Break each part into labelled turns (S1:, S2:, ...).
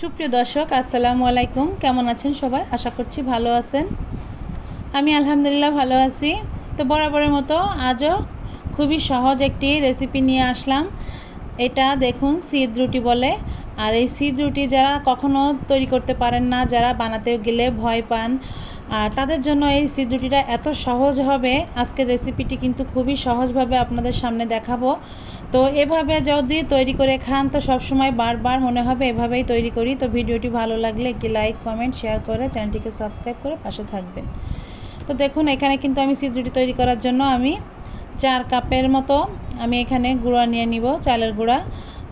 S1: সুপ্রিয় দর্শক, আসসালামু আলাইকুম। কেমন আছেন সবাই? আশা করছি ভালো আছেন। আমি আলহামদুলিল্লাহ ভালো আছি। তো বরাবরের মতো আজও খুবই সহজ একটি রেসিপি নিয়ে আসলাম। এটা দেখুন, সিদ রুটি বলে। আর এই সিদ রুটি যারা কখনো তৈরি করতে পারেন না, যারা বানাতে গেলে ভয় পান আর তাদের জন্য এই সিদ রুটিটা এত সহজ হবে, আজকের রেসিপিটি কিন্তু খুবই সহজভাবে আপনাদের সামনে দেখাবো। তো এভাবে যদি তৈরি করে খান, তো সবসময় বারবার মনে হবে এভাবেই তৈরি করি। তো ভিডিওটি ভালো লাগলে একটি লাইক কমেন্ট শেয়ার করে চ্যানেলটিকে সাবস্ক্রাইব করে পাশে থাকবেন। তো দেখুন, এখানে কিন্তু আমি সিদ রুটি তৈরি করার জন্য আমি চার কাপের মতো আমি এখানে গুঁড়া নিয়ে নিব, চালের গুঁড়া।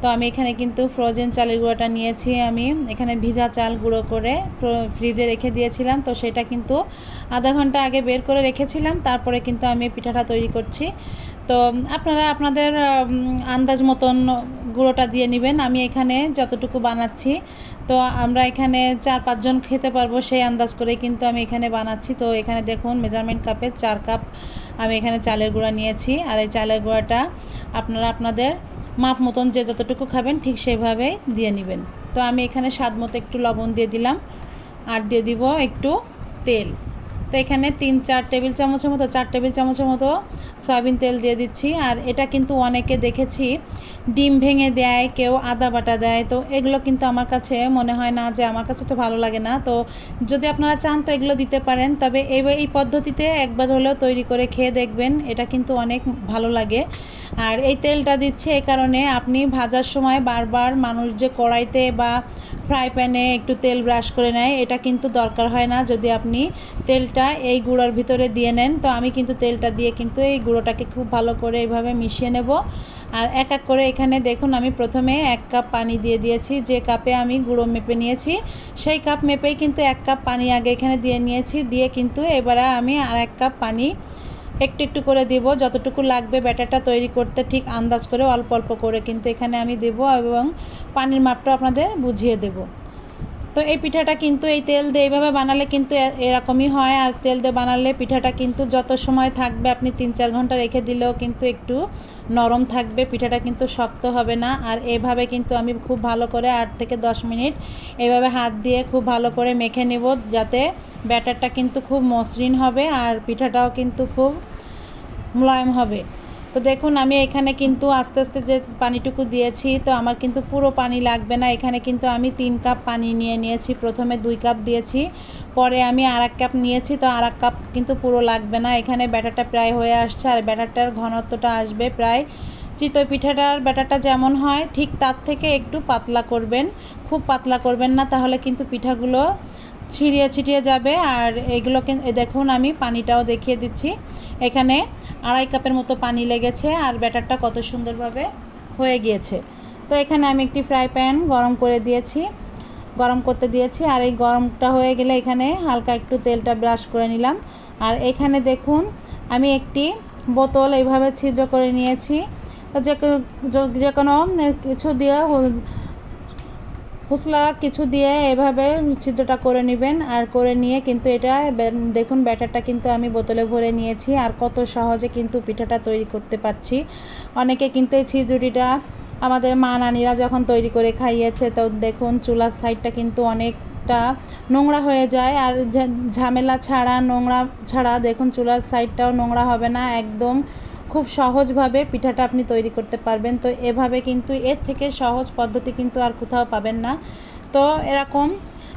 S1: তো আমি এখানে কিন্তু ফ্রোজেন চালের গুঁড়োটা নিয়েছি আমি। এখানে ভিজা চাল গুঁড়ো করে ফ্রিজে রেখে দিয়েছিলাম। তো সেটা কিন্তু আধা ঘণ্টা আগে বের করে রেখেছিলাম। তারপরে কিন্তু আমি পিঠাটা তৈরি করছি। তো আপনারা আপনাদের আন্দাজ মতন গুঁড়োটা দিয়ে নেবেন। আমি এখানে যতটুকু বানাচ্ছি, তো আমরা এখানে চার পাঁচজন খেতে পারব সেই আন্দাজ করে কিন্তু আমি এখানে বানাচ্ছি। তো এখানে দেখুন মেজারমেন্ট কাপে চার কাপ আমি এখানে চালের গুঁড়া নিয়েছি। আর এই চালের গুঁড়াটা আপনারা আপনাদের মাপ মতন যে যতটুকু খাবেন ঠিক সেভাবে দিয়ে নেবেন। তো আমি এখানে স্বাদ মতো একটু লবণ দিয়ে দিলাম। আর দিয়ে দিব একটু তেল। তো এখানে তিন, চার টেবিল চামচের মতো, চার টেবিল চামচের মতো সয়াবিন তেল দিয়ে দিচ্ছি। আর এটা কিন্তু অনেকে দেখেছি, ডিম ভেঙে দেয়, কেউ আদা বাটা দেয়। তো এগুলো কিন্তু আমার কাছে মনে হয় না যে আমার কাছে তো ভালো লাগে না। তো যদি আপনারা চান তো এগুলো দিতে পারেন। তবে এই এই পদ্ধতিতে একবার হলেও তৈরি করে খেয়ে দেখবেন, এটা কিন্তু অনেক ভালো লাগে। আর এই তেলটা দিচ্ছে এই কারণে আপনি ভাজার সময় বারবার মানুষ যে কড়াইতে বা ফ্রাই প্যানে একটু তেল ব্রাশ করে নেয়, এটা কিন্তু দরকার হয় না। যদি আপনি তেলটা এই গুঁড়োর ভিতরে দিয়ে নেন। তো আমি কিন্তু তেলটা দিয়ে কিন্তু এই গুঁড়োটাকে খুব ভালো করে এইভাবে মিশিয়ে নেব। আর এক এক করে এখানে দেখুন, আমি প্রথমে এক কাপ পানি দিয়ে দিয়েছি, যে কাপে আমি গুঁড়ো মেপে নিয়েছি, সেই কাপ মেপেই কিন্তু এক কাপ পানি আগে এখানে দিয়ে নিয়েছি। দিয়ে কিন্তু এবারে আমি আর এক কাপ পানি একটু একটু করে দিব, যতটুকু লাগবে ব্যাটারটা তৈরি করতে ঠিক আন্দাজ করে অল্প অল্প করে কিন্তু এখানে আমি দেব এবং পানির মাপটা আপনাদের বুঝিয়ে দেবো। তো এই পিঠাটা কিন্তু এই তেল দিয়ে এইভাবে বানালে কিন্তু এরকমই হয়। আর তেল দিয়ে বানালে পিঠাটা কিন্তু যত সময় থাকবে, আপনি তিন চার ঘণ্টা রেখে দিলেও কিন্তু একটু নরম থাকবে। পিঠাটা কিন্তু শক্ত হবে না। আর এভাবে কিন্তু আমি খুব ভালো করে আট থেকে দশ মিনিট এভাবে হাত দিয়ে খুব ভালো করে মেখে নেব যাতে ব্যাটারটা কিন্তু খুব মসৃণ হবে আর পিঠাটাও কিন্তু খুব মোলায়েম হবে। তো দেখুন, আমি এখানে কিন্তু আস্তে আস্তে যে পানিটুকু দিয়েছি, তো আমার কিন্তু পুরো পানি লাগবে না। এখানে কিন্তু আমি তিন কাপ পানি নিয়ে নিয়েছি, প্রথমে দুই কাপ দিয়েছি, পরে আমি আর এক কাপ নিয়েছি, তো আর এক কাপ কিন্তু পুরো লাগবে না। এখানে ব্যাটারটা প্রায় হয়ে আসছে, আর ব্যাটারটার ঘনত্বটা আসবে প্রায় চিতই পিঠাটার ব্যাটারটা যেমন হয়, ঠিক তার থেকে একটু পাতলা করবেন। খুব পাতলা করবেন না, তাহলে কিন্তু পিঠাগুলো ছিঁড়িয়ে ছিটিয়ে যাবে আর এইগুলোকে দেখুন, আমি পানিটাও দেখিয়ে দিচ্ছি। এখানে আড়াই কাপের মতো পানি লেগেছে আর ব্যাটারটা কত সুন্দরভাবে হয়ে গিয়েছে। তো এখানে আমি একটি ফ্রাই প্যান গরম করে দিয়েছি, গরম করতে দিয়েছি আর এই গরমটা হয়ে গেলে এখানে হালকা একটু তেলটা ব্রাশ করে নিলাম। আর এখানে দেখুন, আমি একটি বোতল এইভাবে ছিদ্র করে নিয়েছি। যে কোনো কিছু দিয়ে ফুসলা কিছু দিয়ে এভাবে ছিদ্রটা করে নেবেন আর করে নিয়ে কিন্তু এটা দেখুন ব্যাটারটা কিন্তু আমি বোতলে ভরে নিয়েছি আর কত সহজে কিন্তু পিঠাটা তৈরি করতে পারছি। অনেকে কিন্তু এই ছিদ্রটিটা আমাদের মা নানিরা যখন তৈরি করে খাইয়েছে তো দেখুন চুলার সাইডটা কিন্তু অনেকটা নোংরা হয়ে যায় আর ঝামেলা ছাড়া নোংরা ছাড়া দেখুন চুলার সাইডটাও নোংরা হবে না, একদম খুব সহজভাবে পিঠাটা আপনি তৈরি করতে পারবেন। তো এভাবে কিন্তু এর থেকে সহজ পদ্ধতি কিন্তু আর কোথাও পাবেন না। তো এরকম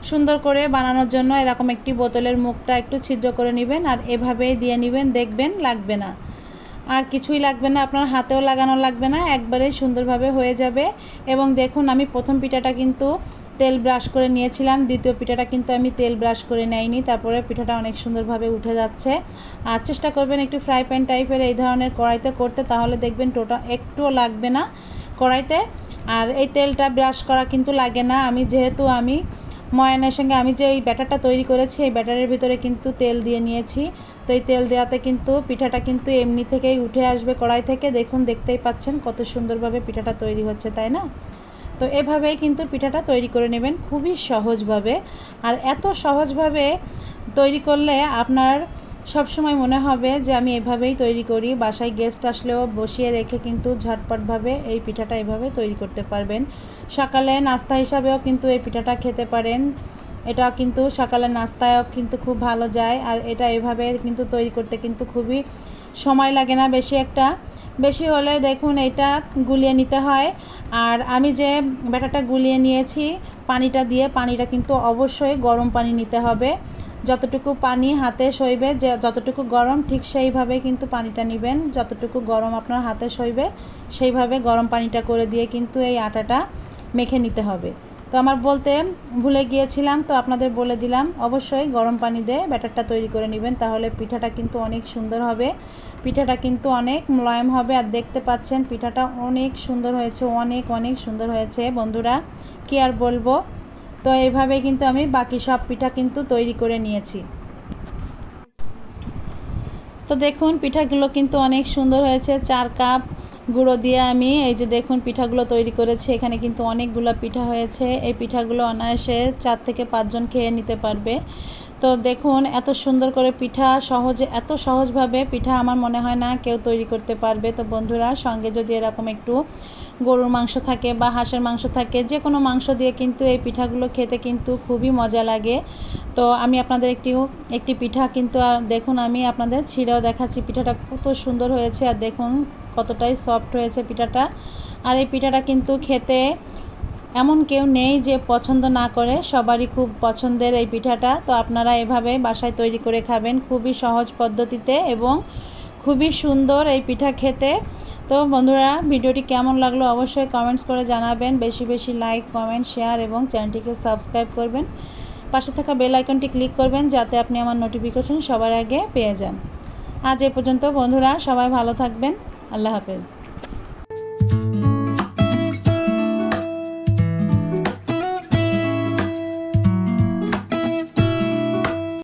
S1: সুন্দর করে বানানোর জন্য এরকম একটি বোতলের মুখটা একটু ছিদ্র করে নেবেন আর এভাবেই দিয়ে নেবেন, দেখবেন লাগবে না। আর কিছুই লাগবে না, আপনার হাতেও লাগানো লাগবে না, একবারেই সুন্দরভাবে হয়ে যাবে। এবং দেখুন, আমি প্রথম পিঠাটা কিন্তু তেল ব্রাশ করে নিয়েছিলাম। দ্বিতীয় পিঠাটা কিন্তু আমি তেল ব্রাশ করে নেইনি। তারপরে পিঠাটা অনেক সুন্দরভাবে উঠে যাচ্ছে। আর চেষ্টা করবেন একটু ফ্রাই প্যান টাইপের এই ধরনের কড়াইতে করতে, তাহলে দেখবেন টোটা একটুও লাগবে না কড়াইতে। আর এই তেলটা ব্রাশ করা কিন্তু লাগে না। আমি যেহেতু আমি ময়ানের সঙ্গে আমি যে এই ব্যাটারটা তৈরি করেছি, এই ব্যাটারের ভিতরে কিন্তু তেল দিয়ে নিয়েছি। তো এই তেল দেওয়াতে কিন্তু পিঠাটা কিন্তু এমনি থেকেই উঠে আসবে কড়াই থেকে। দেখুন, দেখতেই পাচ্ছেন কত সুন্দরভাবে পিঠাটা তৈরি হচ্ছে, তাই না? তো এভাবেই কিন্তু পিঠাটা তৈরি করে নেবেন খুবই সহজভাবে। আর এত সহজভাবে তৈরি করলে আপনার সব সময় মনে হবে যে আমি এভাবেই তৈরি করি, বাসায় গেস্ট আসলেও বসিয়ে রেখে কিন্তু ঝটপটভাবে এই পিঠাটা এভাবে তৈরি করতে পারবেন। সকালে নাস্তা হিসাবেও কিন্তু এই পিঠাটা খেতে পারেন। এটা কিন্তু সকালে নাস্তায়ও কিন্তু খুব ভালো যায় আর এটা এভাবে কিন্তু তৈরি করতে কিন্তু খুবই সময় লাগে না বেশি একটা। বেশি হলে দেখুন এটা গুলিয়ে নিতে হয়। আর আমি যে ব্যাটাটা গুলিয়ে নিয়েছি পানিটা দিয়ে, পানিটা কিন্তু অবশ্যই গরম পানি নিতে হবে। যতটুকু পানি হাতে সইবে, যে যতটুকু গরম ঠিক সেইভাবে কিন্তু পানিটা নেবেন। যতটুকু গরম আপনার হাতে সইবে, সেইভাবে গরম পানিটা করে দিয়ে কিন্তু এই আটাটা মেখে নিতে হবে। তো আমার বলতে ভুলে গিয়েছিলাম, তো আপনাদের বলে দিলাম। অবশ্যই গরম পানি দিয়ে ব্যাটারটা তৈরি করে নেবেন, তাহলে পিঠাটা কিন্তু অনেক সুন্দর হবে। পিঠাটা কিন্তু অনেক মোলায়েম হবে, আর দেখতে পাচ্ছেন পিঠাটা অনেক সুন্দর হয়েছে, অনেক অনেক সুন্দর হয়েছে। বন্ধুরা, কি আর বলব? তো এইভাবে কিন্তু আমি বাকি সব পিঠা কিন্তু তৈরি করে নিয়েছি। তো দেখুন, পিঠাগুলো কিন্তু অনেক সুন্দর হয়েছে, চার কাপ গুঁড়ো দিয়ে আমি এই যে দেখুন পিঠাগুলো তৈরি করেছি, এখানে কিন্তু অনেকগুলো পিঠা হয়েছে। এই পিঠাগুলো অনায়াসে চার থেকে পাঁচজন খেয়ে নিতে পারবে। তো দেখুন, এত সুন্দর করে পিঠা, সহজে, এত সহজভাবে পিঠা আমার মনে হয় না কেউ তৈরি করতে পারবে। তো বন্ধুরা, সঙ্গে যদি এরকম একটু গরুর মাংস থাকে বা হাঁসের মাংস থাকে, যে কোনো মাংস দিয়ে কিন্তু এই পিঠাগুলো খেতে কিন্তু খুবই মজা লাগে। তো আমি আপনাদের একটি একটি পিঠা কিন্তু দেখুন আমি আপনাদের ছিঁড়েও দেখাচ্ছি। পিঠাটা কত সুন্দর হয়েছে। আর দেখুন কতটাই সফট হয়েছে পিঠাটা। আর এই পিঠাটা কিন্তু খেতে এমন কেউ নেই যে পছন্দ না করে, সবারই খুব পছন্দের এই পিঠাটা। তো আপনারা এভাবে বাসায় তৈরি করে খাবেন খুবই সহজ পদ্ধতিতে এবং খুবই সুন্দর এই পিঠা খেতে। তো বন্ধুরা, ভিডিওটি কেমন লাগল অবশ্যই কমেন্টস করে জানাবেন। বেশি বেশি লাইক কমেন্ট শেয়ার এবং চ্যানেলটিকে সাবস্ক্রাইব করবেন। পাশে থাকা বেল আইকনটি ক্লিক করবেন যাতে আপনি আমার নোটিফিকেশন সবার আগে পেয়ে যান। আজ এ পর্যন্ত বন্ধুরা, সবাই ভালো থাকবেন। আল্লাহ হাফেজ।